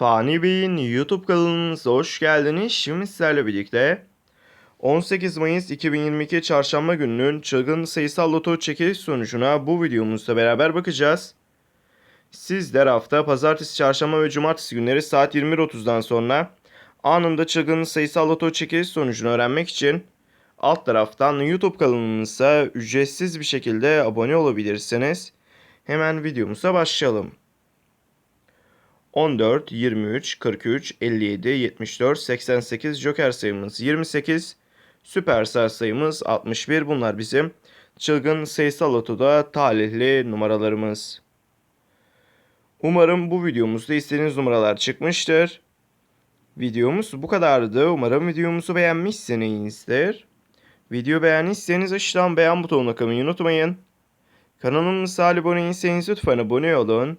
Fani Bey'in YouTube kanalımıza hoş geldiniz. Şimdi sizlerle birlikte 18 Mayıs 2022 Çarşamba gününün çılgın sayısal loto çekiliş sonucuna bu videomuzda beraber bakacağız. Sizler hafta pazartesi, çarşamba ve cumartesi günleri saat 21.30'dan sonra anında çılgın sayısal loto çekiliş sonucunu öğrenmek için alt taraftan YouTube kanalımıza ücretsiz bir şekilde abone olabilirsiniz. Hemen videomuza başlayalım. 14, 23, 43, 57, 74, 88 Joker sayımız 28, Süpersel sayımız 61. Bunlar bizim çılgın sayısal lotoda talihli numaralarımız. Umarım bu videomuzda istediğiniz numaralar çıkmıştır. Videomuz bu kadardı. Umarım videomuzu beğenmişsinizdir. Video beğendiyseniz aşağıdan beğen butonuna kılmayı unutmayın. Kanalımıza abone değilseniz lütfen abone olun.